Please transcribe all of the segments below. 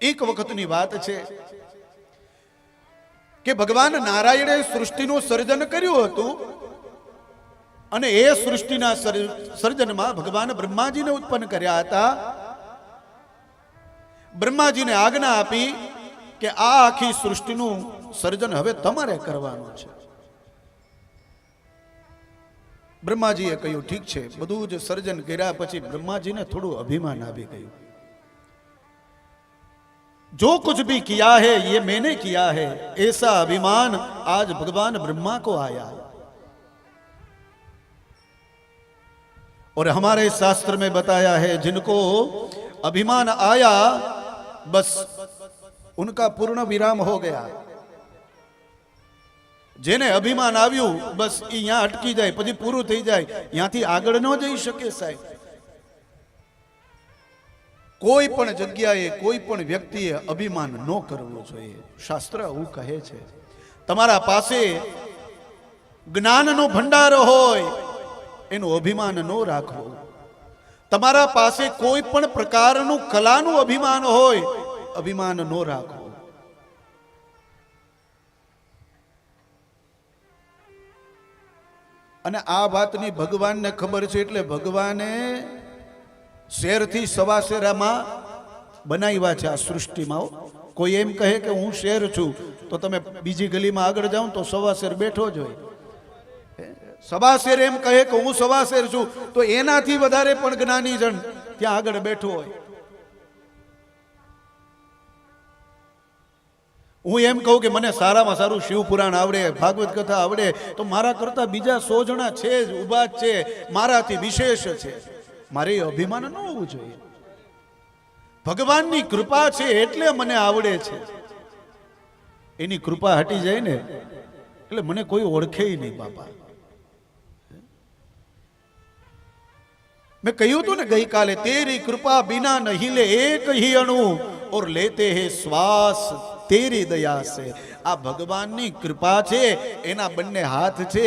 એક વખતની વાત છે કે ભગવાન નારાયણે સૃષ્ટિનું સર્જન કર્યું હતું અને એ સૃષ્ટિના સર્જનમાં ભગવાન બ્રહ્માજીને ઉત્પન્ન કર્યા હતા. બ્રહ્માજીને આજ્ઞા આપી કે આ આખી સૃષ્ટિનું સર્જન હવે તમારે કરવાનું છે. બ્રહ્માજીએ કહ્યું, ઠીક છે, બધું જ સર્જન કર્યા પછી બ્રહ્માજીને થોડું અભિમાન આવી ગયું. जो कुछ भी किया है ये मैंने किया है ऐसा अभिमान आज भगवान ब्रह्मा को आया और हमारे शास्त्र में बताया है जिनको अभिमान आया बस उनका पूर्ण विराम हो गया જેને અભિમાન આવ્યું બસ એ અહીંયા અટકી જાય પછી પૂરું થઈ જાય ત્યાંથી આગળ ન જઈ શકે સાહેબ કોઈ પણ જગ્યાએ કોઈ પણ વ્યક્તિએ અભિમાન ન કરવું જોઈએ. શાસ્ત્ર એવું કહે છે. તમારા પાસે જ્ઞાનનો ભંડાર હોય, એનું અભિમાન ન રાખવું. તમારા પાસે કોઈ પણ પ્રકારનું કલાનું અભિમાન હોય, અભિમાન ન રાખવું. અને આ વાતની ભગવાનને ખબર છે એટલે ભગવાને શેરથી સવા શેરામાં બનાવ્યા છે આ સૃષ્ટિમાં કોઈ એમ કહે કે હું શેર છું, તો તમે બીજી ગલીમાં આગળ જાઓ તો સવા શેર બેઠો જ હોય. સવા શેર એમ કહે કે હું સવા શેર છું, તો એનાથી વધારે પણ જ્ઞાની જણ ત્યાં આગળ બેઠો હોય. હું એમ કહું કે મને સારામાં સારું શિવપુરાણ આવડે, ભાગવત કથા આવડે, તો મારા કરતા બીજા સો જણા છે જ, ઊભા છે, મારાથી વિશેષ છે. મારે અભિમાન ન હોવું જોઈએ. ભગવાનની કૃપા છે એટલે મને આવડે છે. એની કૃપા હટી જાય ને, એટલે મને કોઈ ઓળખે નહીં બાપા. મેં કહ્યું હતું ને ગઈકાલે, તેરી કૃપા બિના નહીં લે એક હી અણુ, ઓર લેતે હે શ્વાસ તેરી દયા છે આ ભગવાનની કૃપા છે, એના બંને હાથ છે,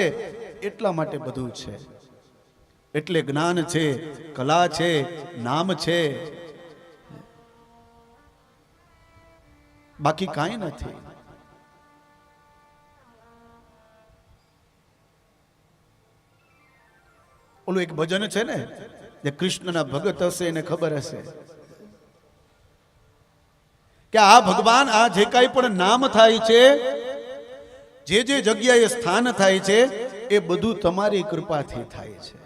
એટલા માટે બધું છે. એટલે જ્ઞાન છે, કલા છે, નામ છે. બાકી કાંઈ નથી. ઓલું એક ભજન છે ને, જે કૃષ્ણના ભગત હશે એને ખબર હશે. કે આ ભગવાન, આ જે કાંઈ પણ નામ થાય છે, જે જે જગ્યાએ સ્થાન થાય છે, એ બધું તમારી કૃપાથી થાય છે.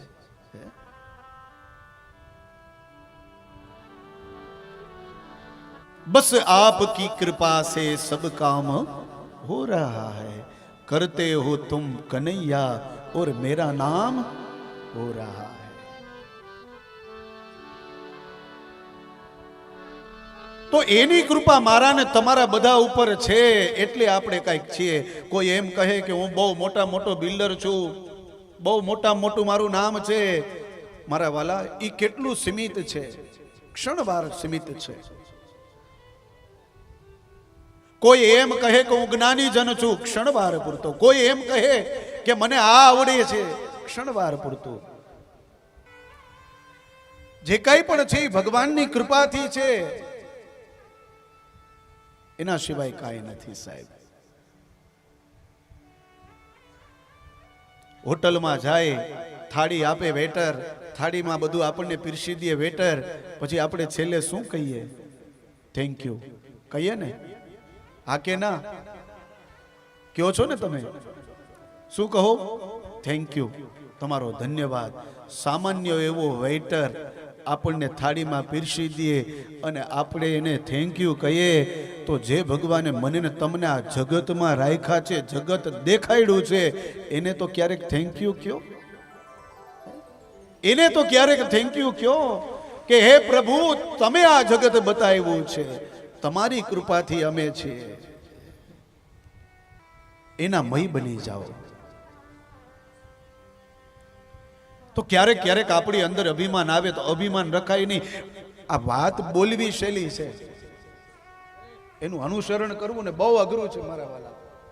बस आपकी कृपा से सब काम हो रहा है करते हो तुम कन्हैया और मेरा नाम हो रहा है તો એની કૃપા મારા ને તમારા બધા ઉપર છે એટલે આપણે કાંઈક છીએ કોઈ એમ કહે કે હું બહુ મોટા મોટો બિલ્ડર છું બહુ મોટા મોટું મારું નામ છે મારા વાલા એ કેટલું સીમિત છે ક્ષણવાર સીમિત છે કોઈ એમ કહે કે હું જ્ઞાની જન છું, ક્ષણવાર પૂરતો. કોઈ એમ કહે કે મને આ આવડે છે, ક્ષણવાર પૂરતું. જે કંઈ પણ છે ભગવાનની કૃપાથી છે. એના સિવાય કાંઈ નથી સાહેબ. હોટલમાં જાય, થાળી આપે વેટર, થાળીમાં બધું આપણને પીરસી દે વેટર, પછી આપણે છેલ્લે શું કહીએ? થેન્ક યુ કહીએ ને? હા કે ના કયો છો ને તમે? શું કહો? થેન્ક યુ તમારો ધન્યવાદ. સામાન્ય એવો વેઇટર આપણને થાળીમાં પીરસી દે અને આપણે એને થેન્ક યુ કહીએ, તો જે ભગવાને મને ને તમને આ જગતમાં રાખ્યા છે, જગત દેખાડ્યું છે, એને તો ક્યારેક થેન્ક યુ કયો? એને તો ક્યારેક થેન્ક યુ કયો? કે હે પ્રભુ, તમે આ જગત બતાવ્યું છે. તમારી કૃપાથી અમે છીએ. એના મય બની જાઓ. તો ક્યારેક ક્યારેક આપણી અંદર અભિમાન આવે તો અભિમાન રખાય નહીં. આ વાત બોલવી શૈલી છે. એનું અનુસરણ કરવું ને બહુ અઘરું છે મારા વાલા.